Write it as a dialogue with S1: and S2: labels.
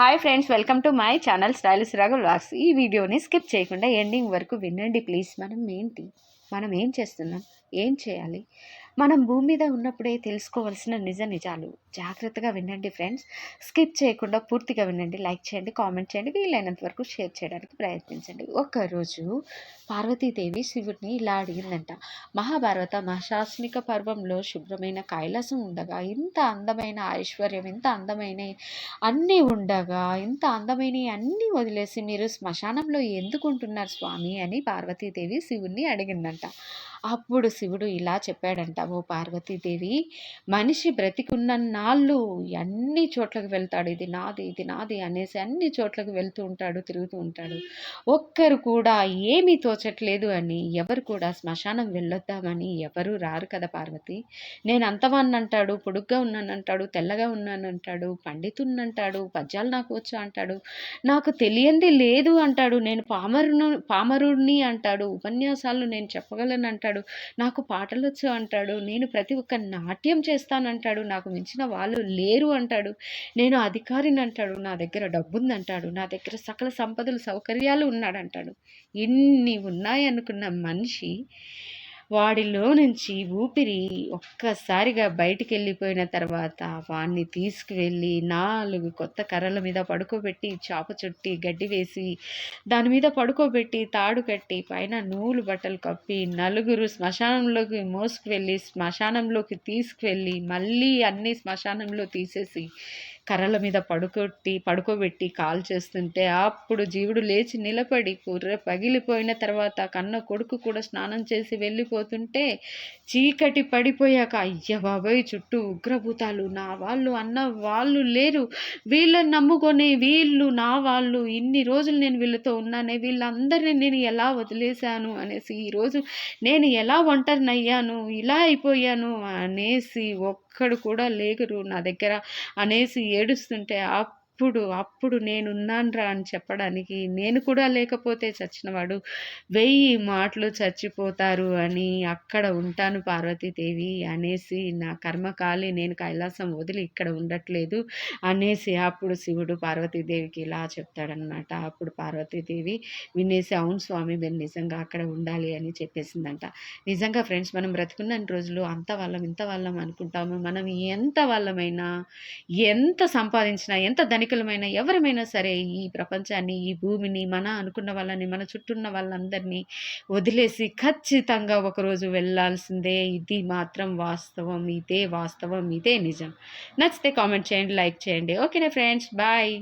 S1: Hi friends welcome to my channel stylish Raghu vlogs ఈ వీడియోని skip చేయకుండా ending వరకు వినండి ప్లీజ్ మనం ఏంటి? మనం ఏం చేస్తున్నాం? ఏం చేయాలి? మనం భూమి మీద ఉన్నప్పుడే తెలుసుకోవాల్సిన నిజ నిజాలు. జాగ్రత్తగా వినండి ఫ్రెండ్స్. స్కిప్ చేయకుండా పూర్తిగా వినండి. లైక్ చేయండి కామెంట్ చేయండి వీలైనంత వరకు షేర్ చేయడానికి ప్రయత్నించండి. ఒకరోజు పార్వతీదేవి శివుడిని ఇలా అడిగిందంట. మహాభారత మహాశాస్మిక పర్వంలో శుభ్రమైన కైలాసం ఉండగా ఇంత అందమైన ఐశ్వర్యం ఇంత అందమైన అన్నీ ఉండగా ఇంత అందమైన అన్నీ వదిలేసి మీరు శ్మశానంలో ఎందుకు ఉంటున్నారు స్వామి అని పార్వతీదేవి శివుణ్ణి అడిగిందంట. అప్పుడు శివుడు ఇలా చెప్పాడంట ఓ పార్వతీదేవి మనిషి బ్రతికున్న నాళ్ళు అన్ని చోట్లకు వెళ్తాడు? ఇది నాది ఇది నాది అనేసి అన్ని చోట్లకు వెళ్తూ ఉంటాడు తిరుగుతూ ఉంటాడు. ఒక్కరు కూడా ఏమీ తోచట్లేదు అని ఎవరు కూడా శ్మశానం వెళ్ళొద్దామని ఎవరు రారు కదా పార్వతి. నేను అంతవాన్ని అంటాడు పొడుగ్గా ఉన్నానంటాడు తెల్లగా ఉన్నానంటాడు పండితున్నంటాడు పద్యాలు నాకు వచ్చు అంటాడు నాకు తెలియంది లేదు అంటాడు నేను పామరును పామరుణ్ణి అంటాడు ఉపన్యాసాలు నేను చెప్పగలను అంటాడు. నాకు పాటలు వచ్చు అంటాడు. నేను ప్రతి ఒక్క నాట్యం చేస్తానంటాడు నాకు మించిన వాళ్ళు లేరు అంటాడు. నేను అధికారిని అంటాడు. నా దగ్గర డబ్బుందంటాడు నా దగ్గర సకల సంపదలు సౌకర్యాలు ఉన్నాడంటాడు ఇన్ని ఉన్నాయనుకున్న మనిషి వాడిలో నుంచి ఊపిరి ఒక్కసారిగా బయటికి వెళ్ళిపోయిన తర్వాత వాడిని తీసుకువెళ్ళి నాలుగు కొత్త కర్రల మీద పడుకోబెట్టి చాప చుట్టి గడ్డి వేసి దాని మీద పడుకోబెట్టి తాడు కట్టి పైన నూలు బట్టలు కప్పి నలుగురు శ్మశానంలోకి మోసుకువెళ్ళి శ్మశానంలోకి తీసుకువెళ్ళి మళ్ళీ అన్ని శ్మశానంలో తీసేసి కర్రల మీద పడుకొట్టి పడుకోబెట్టి కాల్ చేస్తుంటే అప్పుడు జీవుడు లేచి నిలబడి కుర్ర పగిలిపోయిన తర్వాత కన్న కొడుకు కూడా స్నానం చేసి వెళ్ళిపోతుంటే చీకటి పడిపోయాక అయ్య బాబాయ్ చుట్టూ ఉగ్రభూతాలు నా వాళ్ళు అన్న వాళ్ళు లేరు. వీళ్ళని నమ్ముకొని వీళ్ళు నా వాళ్ళు. ఇన్ని రోజులు నేను వీళ్ళతో ఉన్నానే వీళ్ళందరినీ నేను ఎలా వదిలేశాను అనేసి ఈరోజు నేను ఎలా ఒంటరినయ్యాను ఇలా అయిపోయాను అనేసి ఒక్కడు కూడా లేగరు నా దగ్గర అనేసి ఏడుస్తుంటే ఆ అప్పుడు అప్పుడు నేనున్నాన్రా అని చెప్పడానికి నేను కూడా లేకపోతే చచ్చినవాడు వెయ్యి మాటలు చచ్చిపోతారు అని అక్కడ ఉంటాను పార్వతీదేవి అనేసి నా కర్మకాలి నేను కైలాసం వదిలి ఇక్కడ ఉండట్లేదు అనేసి అప్పుడు శివుడు పార్వతీదేవికి ఇలా చెప్తాడనమాట అప్పుడు పార్వతీదేవి వినేసి అవును స్వామి మీరు నిజంగా అక్కడ ఉండాలి అని చెప్పేసిందంట. నిజంగా ఫ్రెండ్స్ మనం బ్రతుకున్న రోజులు అంత వాళ్ళం ఇంత వాళ్ళం అనుకుంటాము. మనం ఎంత వాళ్ళమైనా ఎంత సంపాదించినా ఎంత ధనికులమైనా ఎవరమైనా సరే ఈ ప్రపంచాన్ని ఈ భూమిని మన అనుకున్న వాళ్ళని మన చుట్టూ ఉన్న వాళ్ళందరినీ వదిలేసి ఖచ్చితంగా ఒకరోజు వెళ్ళాల్సిందే. ఇది మాత్రం వాస్తవం. ఇదే వాస్తవం. ఇదే నిజం. నచ్చితే కామెంట్ చేయండి లైక్ చేయండి. ఓకేనా ఫ్రెండ్స్. బాయ్.